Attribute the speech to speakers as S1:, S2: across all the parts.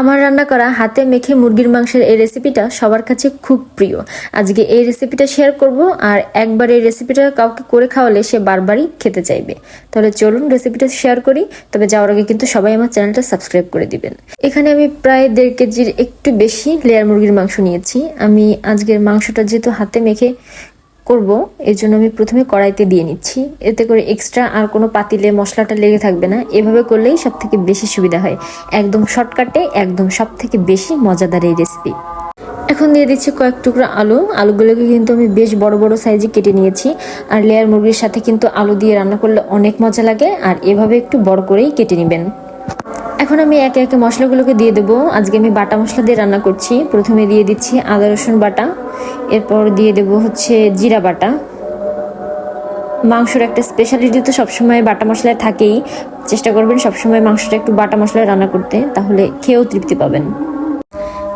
S1: আমার রান্না করা হাতে মেখে মুরগির মাংসের এই রেসিপিটা সবার কাছে খুব প্রিয়। আজকে এই রেসিপিটা শেয়ার করব আর একবার এই রেসিপিটা কাউকে করে খাওয়ালে সে বারবারই খেতে চাইবে। তাহলে চলুন রেসিপিটা শেয়ার করি, তবে যাওয়ার আগে কিন্তু সবাই আমার চ্যানেলটা সাবস্ক্রাইব করে দিবেন। এখানে আমি প্রায় দেড় কেজির একটু বেশি লেয়ার মুরগির মাংস নিয়েছি। আমি আজকের মাংসটা যেহেতু হাতে মেখে করব এর জন্য আমি প্রথমে কড়াইতে দিয়ে নিচ্ছি। এতে করে এক্সট্রা আর কোনো পাতিলে মশলাটা লেগে থাকবে না। এভাবে করলেই সব থেকে বেশি সুবিধা হয়। একদম শর্টকাটে, একদম সব থেকে বেশি মজাদার এই রেসিপি এখন দিয়ে দিচ্ছি কয়েক টুকরা আলু। আলুগুলোকে কিন্তু আমি বেশ বড় বড় সাইজে কেটে নিয়েছি। আর লেয়ার মুরগির সাথে কিন্তু আলু দিয়ে রান্না করলে অনেক মজা লাগে। আর এভাবে একটু বড় করেই কেটে নেবেন। এখন আমি একে একে মশলাগুলোকে দিয়ে দেবো। আজকে আমি বাটা মশলা দিয়ে রান্না করছি। প্রথমে দিয়ে দিচ্ছি আদা, রসুন বাটা। এরপর দিয়ে দেব হচ্ছে জিরা বাটা। মাংসর একটা স্পেশালিটি তো সবসময় বাটা মশলায় থাকেই। চেষ্টা করবেন সবসময় মাংসটা একটু বাটা মশলায় রান্না করতে, তাহলে খেয়েও তৃপ্তি পাবেন।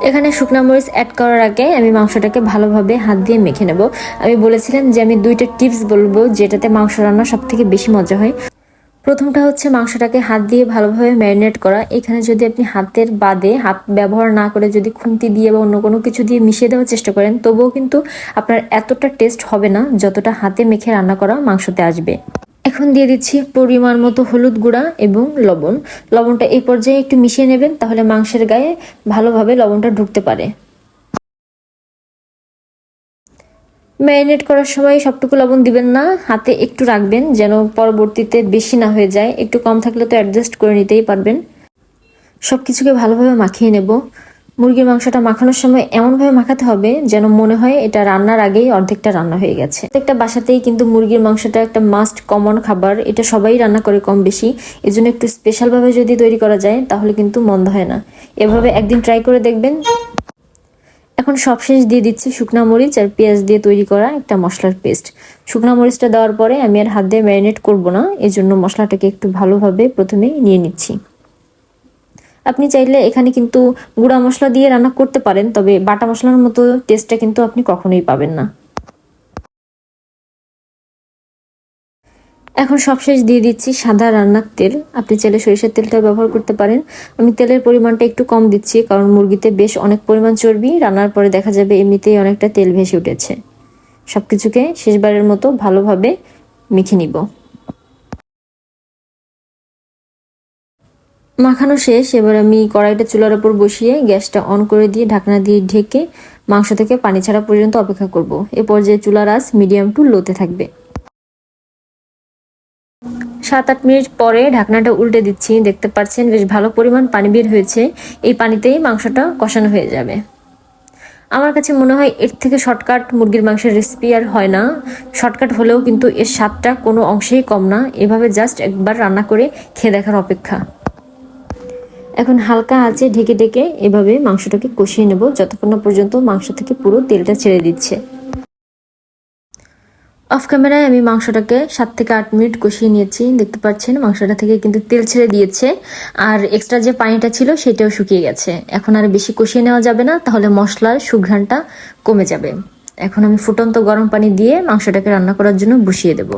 S1: এখানে শুকনা মরিচ অ্যাড করার আগে আমি মাংসটাকে ভালোভাবে হাত দিয়ে মেখে নেব। আমি বলেছিলাম যে আমি দুইটা টিপস বলব যেটাতে মাংস রান্না সব থেকে বেশি মজা হয়। প্রথমটা হচ্ছে মাংসটাকে হাত দিয়ে ভালোভাবে ম্যারিনেট করা। এখানে যদি আপনি হাতের বাদে হাত ব্যবহার না করে যদি খুন্তি দিয়ে বা অন্য কোনো কিছু দিয়ে মিশিয়ে দেওয়ার চেষ্টা করেন, তবুও কিন্তু আপনার এতটা টেস্ট হবে না যতটা হাতে মেখে রান্না করা মাংসতে আসবে। এখন দিয়ে দিচ্ছি পরিমাণ মতো হলুদ গুঁড়া এবং লবণ। লবণটা এই পর্যায়ে একটু মিশিয়ে নেবেন, তাহলে মাংসের গায়ে ভালোভাবে লবণটা ঢুকতে পারে। ম্যারিনেট করার সময় সবটুকু লবণ দিবেন না, হাতে একটু রাখবেন যেন পরবর্তীতে বেশি না হয়ে যায়। একটু কম থাকলে তো অ্যাডজাস্ট করে নিতেই পারবেন। সব কিছুকে ভালোভাবে মাখিয়ে নেব। মুরগির মাংসটা মাখানোর সময় এমনভাবে মাখাতে হবে যেন মনে হয় এটা রান্নার আগেই অর্ধেকটা রান্না হয়ে গেছে। প্রত্যেকটা বাসাতেই কিন্তু মুরগির মাংসটা একটা মাস্ট কমন খাবার। এটা সবাই রান্না করে কম বেশি। এই জন্য একটু স্পেশালভাবে যদি তৈরি করা যায় তাহলে কিন্তু মন্দ হয় না। এভাবে একদিন ট্রাই করে দেখবেন। এখন সবশেষ দিয়ে দিচ্ছি শুকনা মরিচ আর পেঁয়াজ দিয়ে তৈরি করা একটা মশলার পেস্ট। শুকনা মরিচটা দেওয়ার পরে আমি আর হাত দিয়ে ম্যারিনেট করব না এই জন্য মশলাটাকে একটু ভালোভাবে প্রথমে নিয়ে নিচ্ছি। আপনি চাইলে এখানে কিন্তু গুঁড়া মশলা দিয়ে রান্না করতে পারেন, তবে বাটা মশলার মতো টেস্টটা কিন্তু আপনি কখনোই পাবেন না। এখন সবশেষ দিয়ে দিচ্ছি সাদা রান্নার তেল। আপনি চাইলে সরিষার তেলটা ব্যবহার করতে পারেন। আমি তেলের পরিমাণটা একটু কম দিচ্ছি, কারণ মুরগিতে বেশ অনেক পরিমাণ চর্বি। রান্নার পরে দেখা যাবে এমনিতেই অনেকটা তেল ভেসে উঠেছে। সব কিছুকে শেষবারের মতো ভালোভাবে মেখে নিব। মাখানো শেষ। এবার আমি কড়াইটা চুলার উপর বসিয়ে গ্যাসটা অন করে দিয়ে ঢাকনা দিয়ে ঢেকে মাংস থেকে পানি ছাড়া পর্যন্ত অপেক্ষা করব। এ পর্যায়ে চুলার আঁচ মিডিয়াম টু লোতে থাকবে। সাত আট মিনিট পরে ঢাকনাটা উল্টে দিচ্ছি। দেখতে পাচ্ছেন বেশ ভালো পরিমাণ পানি বের হয়েছে। এই পানিতেই মাংসটা কষানো হয়ে যাবে। আমার কাছে মনে হয় এর থেকে শর্টকাট মুরগির মাংসের রেসিপি আর হয় না। শর্টকাট হলেও কিন্তু এর স্বাদটা কোনো অংশেই কম না। এভাবে জাস্ট একবার রান্না করে খেয়ে দেখার অপেক্ষা। এখন হালকা আঁচে ঢেকে ঢেকে এভাবে মাংসটাকে কষিয়ে নেব। যতক্ষণ না পর্যন্ত মাংস থেকে পুরো তেলটা ছেড়ে দিচ্ছে। অফ ক্যামেরায় আমি মাংসটাকে সাত থেকে আট মিনিট কষিয়ে নিয়েছি। দেখতে পাচ্ছেন, মাংসটা থেকে কিন্তু তেল ছেড়ে দিয়েছে। আর এক্সট্রা যে পানিটা ছিল, সেটাও শুকিয়ে গেছে। এখন আর বেশি কষিয়ে নেওয়া যাবে না, তাহলে মশলার সুঘ্রাণটা কমে যাবে। এখন আমি ফুটন্ত গরম পানি দিয়ে মাংসটাকে রান্না করার জন্য বসিয়ে দেব।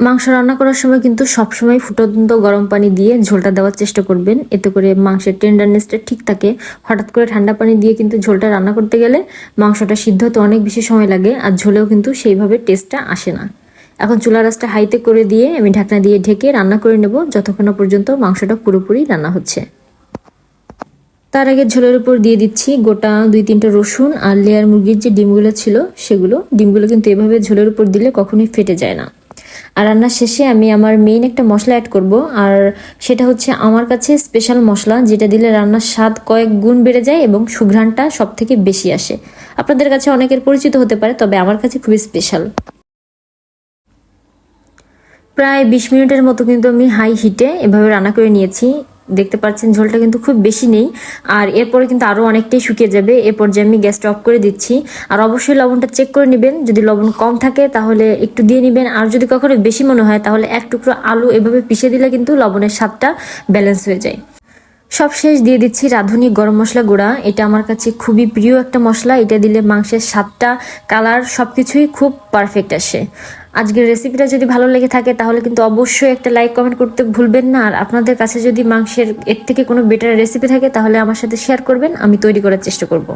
S1: মাংস রান্না করার সময় কিন্তু সবসময় ফুটন্ত গরম পানি দিয়ে ঝোলটা দেওয়ার চেষ্টা করবেন। এতে করে মাংসের টেন্ডারনেসটা ঠিক থাকে। হঠাৎ করে ঠান্ডা পানি দিয়ে কিন্তু ঝোলটা রান্না করতে গেলে মাংসটা সিদ্ধ হতে অনেক বেশি সময় লাগে আর ঝোলেও কিন্তু সেইভাবে টেস্টটা আসে না। এখন চুলা রাসটা হাইতে করে দিয়ে আমি ঢাকনা দিয়ে ঢেকে রান্না করে নেব। যতক্ষণ পর্যন্ত মাংসটা পুরোপুরি রান্না হচ্ছে। তার আগে ঝোলের উপর দিয়ে দিচ্ছি গোটা দুই তিনটা রসুন আর লেয়ার মুরগির যে ডিমগুলো ছিল সেগুলো। ডিমগুলো কিন্তু এভাবে ঝোলের উপর দিলে কখনোই ফেটে যায় না। আর রান্নার শেষে আমি আমার মেইন একটা মশলা অ্যাড করব। আর সেটা হচ্ছে আমার কাছে স্পেশাল মশলা, যেটা দিলে রান্নার স্বাদ কয়েক গুণ বেড়ে যায় এবং সুঘ্রাণটা সব থেকে বেশি আসে। আপনাদের কাছে অনেকের পরিচিত হতে পারে, তবে আমার কাছে খুবই স্পেশাল প্রায় বিশ মিনিটের মতো কিন্তু আমি হাই হিটে এভাবে রান্না করে নিয়েছি। দেখতে পাচ্ছেন ঝোলটা কিন্তু খুব বেশি নেই। আর এরপরে কিন্তু আরও অনেকটাই শুকিয়ে যাবে। এ পর্যায়ে আমি গ্যাসটা অফ করে দিচ্ছি। আর অবশ্যই লবণটা চেক করে নেবেন। যদি লবণ কম থাকে তাহলে একটু দিয়ে নেবেন। আর যদি কখনো বেশি মনে হয় তাহলে এক টুকরো আলু এভাবে পিষে দিলে কিন্তু লবণের স্বাদটা ব্যালেন্স হয়ে যায়। সব শেষ দিয়ে দিচ্ছি রাঁধুনি গরম মশলা গুঁড়া। এটা আমার কাছে খুবই প্রিয় একটা মশলা। এটা দিলে মাংসের স্বাদটা, কালার সব কিছুই খুব পারফেক্ট আসে। আজকের রেসিপিটা যদি ভালো লেগে থাকে, তাহলে কিন্তু অবশ্যই একটা লাইক কমেন্ট করতে ভুলবেন না। আর আপনাদের কাছে যদি মাংসের এর থেকে কোনো বেটার রেসিপি থাকে, তাহলে আমার সাথে শেয়ার করবেন, আমি তৈরি করার চেষ্টা করব।